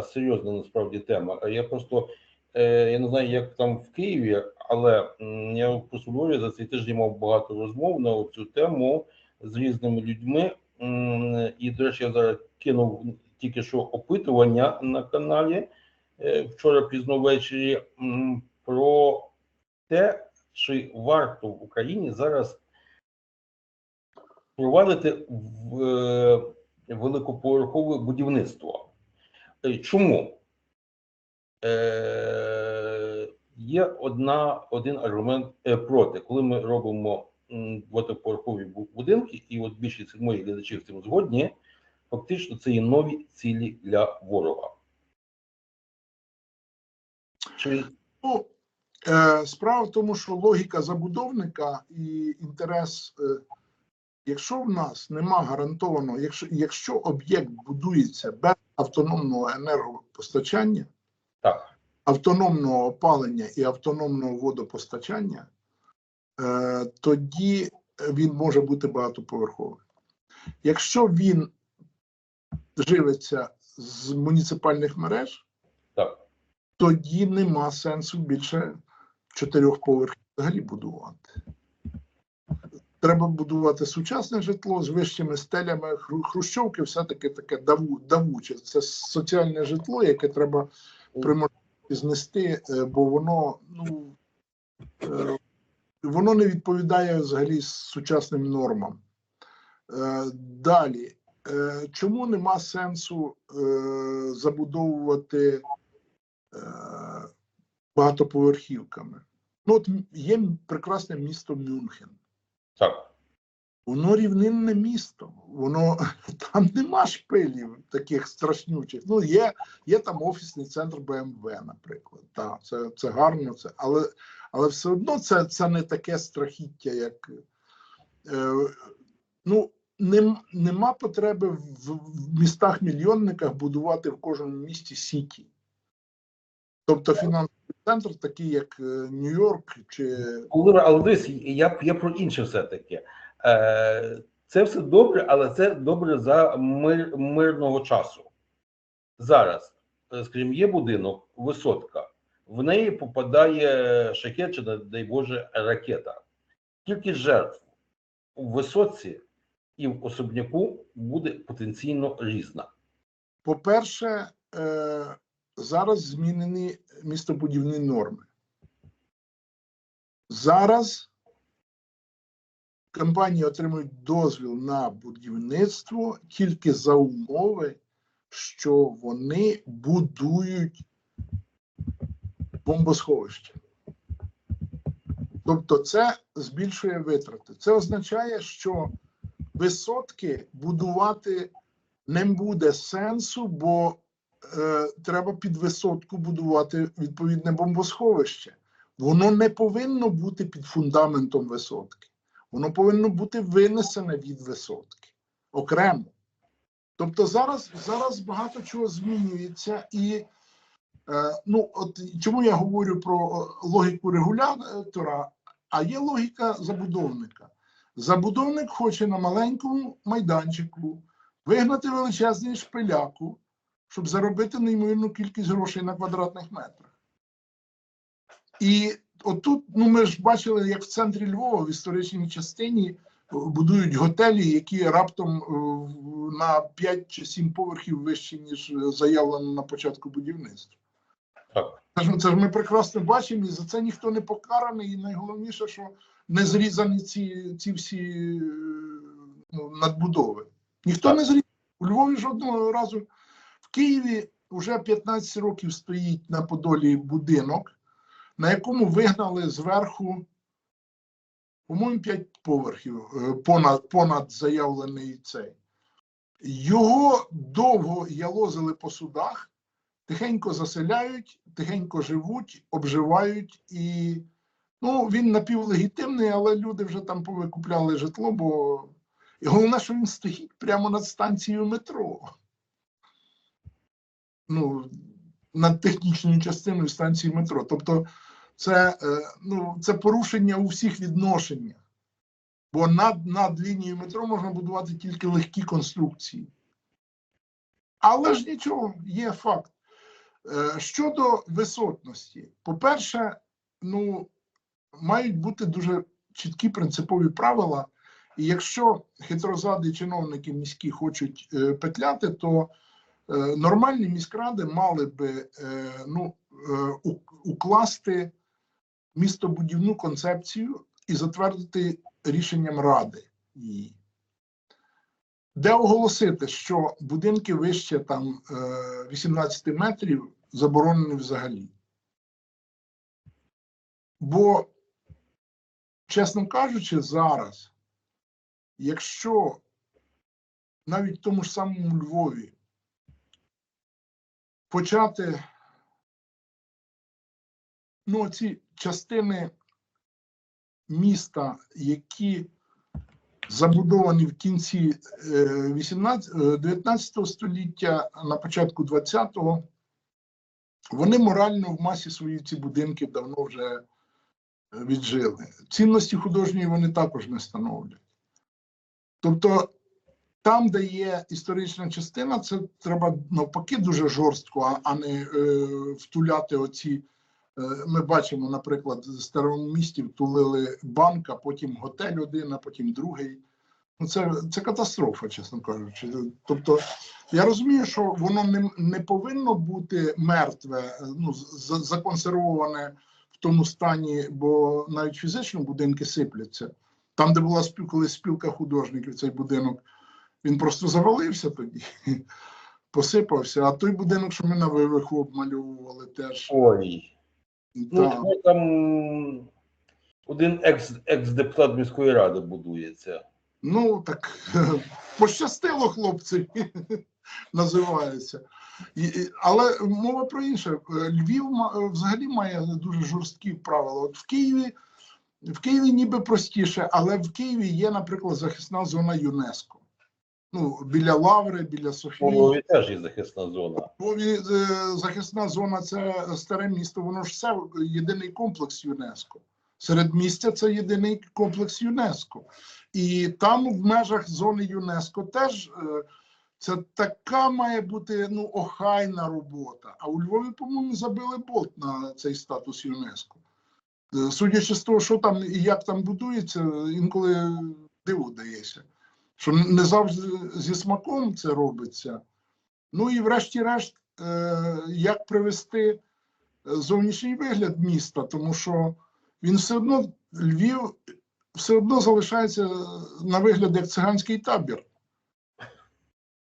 серйозна насправді тема. Я просто е, я не знаю, як там в Києві, але я просто Львові за цей тиждень мав багато розмов на цю тему з різними людьми. І, до речі, я зараз кинув тільки що опитування на каналі е, вчора пізно ввечері про те, чи варто в Україні зараз провадити в е, великоповерхове будівництво. Е, Чому? Е, є одна, один аргумент е, проти. Коли ми робимо бу- будинки, і от більшість моїх глядачів з цим згодні, фактично це є нові цілі для ворога. Чи Ну, е, справа в тому, що логіка забудовника і інтерес, е, якщо в нас нема гарантованого, якщо, якщо об'єкт будується без автономного енергопостачання, так? автономного опалення і автономного водопостачання, е, тоді він може бути багатоповерховим. Якщо він живиться з муніципальних мереж, Так. тоді нема сенсу більше чотирьох поверхів взагалі будувати. Треба будувати сучасне житло з вищими стелями. Хрущовки все-таки таке даву, давуче. Це соціальне житло, яке треба при знести, е, бо воно ну е, воно не відповідає взагалі сучасним нормам. Е, Далі, чому нема сенсу забудовувати багатоповерхівками? Ну, от є прекрасне місто Мюнхен. Так. Воно рівнинне місто, воно там нема шпилів таких страшнючих. Ну, є, є там офісний центр БМВ, наприклад. Так, це, це гарно, це, але, але все одно це, це не таке страхіття, як. Е, ну, нем, нема потреби в, в містах-мільйонниках будувати в кожному місті сіті. Тобто фінансовий центр, такий як е, Нью-Йорк чи Володимир, але дивись, я, я про інше все-таки. Е, це все добре, але це добре за мир, мирного часу. Зараз, е, скажімо, є будинок, висотка, в неї попадає шахет, чи, не дай Боже, ракета. Кількість жертв у висотці і в особняку буде потенційно різна. По-перше, зараз змінені містобудівні норми. Зараз компанії отримують дозвіл на будівництво тільки за умови, що вони будують бомбосховище. Тобто це збільшує витрати. Це означає, що висотки будувати не буде сенсу, бо е, треба під висотку будувати відповідне бомбосховище. Воно не повинно бути під фундаментом висотки. Воно повинно бути винесене від висотки окремо. Тобто зараз, зараз багато чого змінюється, і е, ну, от чому я говорю про е, логіку регулятора, а є логіка забудовника. Забудовник хоче на маленькому майданчику вигнати величезний шпиляку, щоб заробити неймовірну кількість грошей на квадратних метрах. І отут, ну ми ж бачили, як в центрі Львова в історичній частині будують готелі, які раптом е, на 5 чи 7 поверхів вищі, ніж заявлено на початку будівництва. Так. Це ж, це ж ми прекрасно бачимо, і за це ніхто не покараний. І найголовніше, що не зрізані ці, ці всі е, ну, надбудови. Ніхто Так. не зрізав. У Львові жодного разу. Києві вже 15 років стоїть на Подолі будинок, на якому вигнали зверху, по-моєму, 5 поверхів, е, понад, понад заявлений цей. Його довго ялозили по судах, тихенько заселяють, тихенько живуть, обживають і ну, він напівлегітимний, але люди вже там повикупляли житло, бо і головне, що він стоїть прямо над станцією метро. Ну, над технічною частиною станції метро. Тобто, це, е, ну, це порушення у всіх відношеннях. Бо над, над лінією метро можна будувати тільки легкі конструкції. Але ж нічого, є факт. Е, Щодо висотності, по-перше, ну, мають бути дуже чіткі принципові правила. І якщо хитрозаді чиновники міські хочуть е, петляти, то нормальні міськради мали би е, ну, е, укласти містобудівну концепцію і затвердити рішенням ради її. Де оголосити, що будинки вище там е, 18 метрів заборонені взагалі. Бо, чесно кажучи, зараз, якщо навіть в тому ж самому Львові почати ну, ці частини міста, які забудовані в кінці е, 18, е, 19 століття, на початку 20-го, вони морально в масі свої ці будинки давно вже е, віджили. Цінності художньої вони також не становлять. Тобто, там, де є історична частина, це треба навпаки дуже жорстко, а, не е, втуляти оці. е, Ми бачимо, наприклад, в старому місті втулили банк, а потім готель один, а потім другий. Ну, це, це катастрофа, чесно кажучи. Тобто, я розумію, що воно не, не повинно бути мертве, ну, законсервоване в тому стані, бо навіть фізично будинки сипляться. Там, де була колись спілка художників, цей будинок, він просто завалився тоді, посипався. А той будинок, що ми на вивиху обмальовували, теж. Ой. Ну, та. ну, там один екс, екс-депутат міської ради будується. Ну так пощастило, хлопці, називається. І, і- але мова про інше. Львів ма- взагалі має дуже жорсткі правила. От в Києві, в Києві ніби простіше, але в Києві є, наприклад, захисна зона ЮНЕСКо. Ну, біля Лаври, біля Софії. Теж є захисна зона. Львові е, захисна зона це старе місто, воно ж все єдиний комплекс ЮНЕСКо. Середмістя це єдиний комплекс ЮНЕСКо. І там в межах зони ЮНЕСКо теж е, це така має бути ну, охайна робота. А у Львові, по-моєму, забили болт на цей статус ЮНЕСКо. Е, Судячи з того, що там і як там будується, інколи диву дається. Що не завжди зі смаком це робиться. Ну і врешті-решт, е, як привести е, зовнішній вигляд міста, тому що він все одно, Львів все одно залишається на вигляд як циганський табір.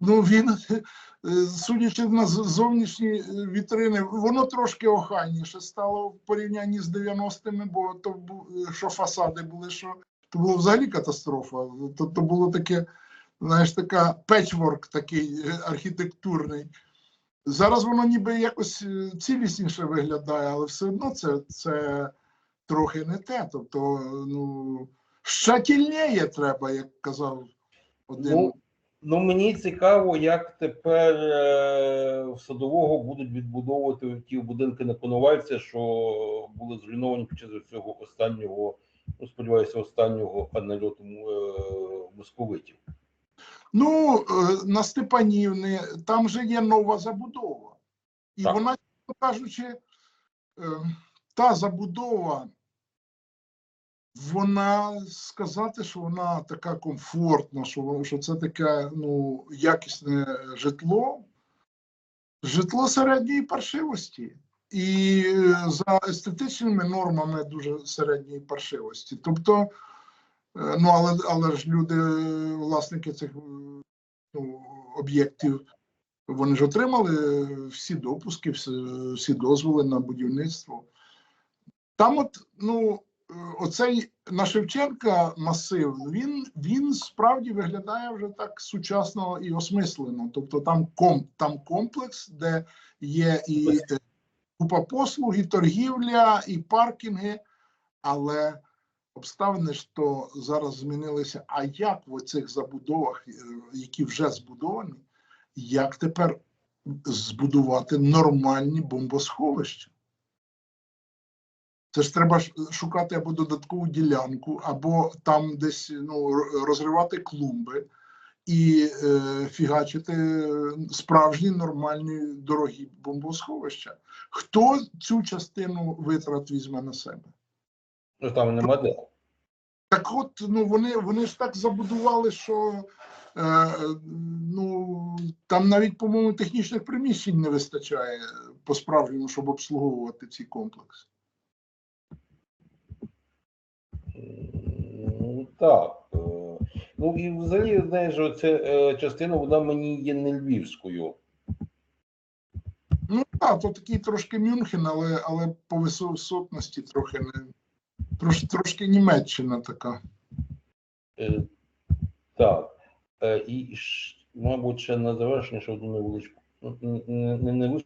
Ну, він, е, судячи на зовнішні вітрини, воно трошки охайніше стало в порівнянні з 90-ми, бо то що фасади були, що то було взагалі катастрофа. То, то було таке, знаєш, така печворк такий архітектурний. Зараз воно ніби якось е, цілісніше виглядає, але все одно це, це трохи не те. Тобто, ну, щательніє треба, як казав один. Ну, ну мені цікаво, як тепер е, в садового будуть відбудовувати ті будинки на Коновальця, що були зруйновані під час цього останнього, ну сподіваюся, останнього нальоту е, московитів. Ну, е, на Степанівни там же є нова забудова. І Так. вона, кажучи, е, та забудова, вона сказати, що вона така комфортна, що, що це таке ну, якісне житло, житло середньої паршивості. І е, за естетичними нормами дуже середньої паршивості. Тобто, е, ну але, але ж люди, власники цих е, ну, об'єктів, вони ж отримали всі допуски, всі, всі дозволи на будівництво. Там, от, ну, оцей на Шевченка масив, він, він справді виглядає вже так сучасно і осмислено. Тобто там, ком, там комплекс, де є і е, купа послуг, і торгівля, і паркінги, але обставини то зараз змінилися. А як в оцих забудовах, е, які вже збудовані, як тепер збудувати нормальні бомбосховища? Це ж треба шукати або додаткову ділянку, або там десь ну, розривати клумби і е, фігачити справжні нормальні дорогі бомбосховища. Хто цю частину витрат візьме на себе? Ну там нема де. Так от, ну вони, вони ж так забудували, що е, ну, там навіть, по-моєму, технічних приміщень не вистачає по-справжньому, щоб обслуговувати ці комплекси. Ну так. Ну і взагалі, знаєш, оця е, частина вона мені є не львівською. Ну так, то такий трошки Мюнхен, але, але по висотності трохи не трош, трошки Німеччина така. Е, Так. Е, І, ш- мабуть, ще на завершення ще одну невеличку. ну, Не невеличку,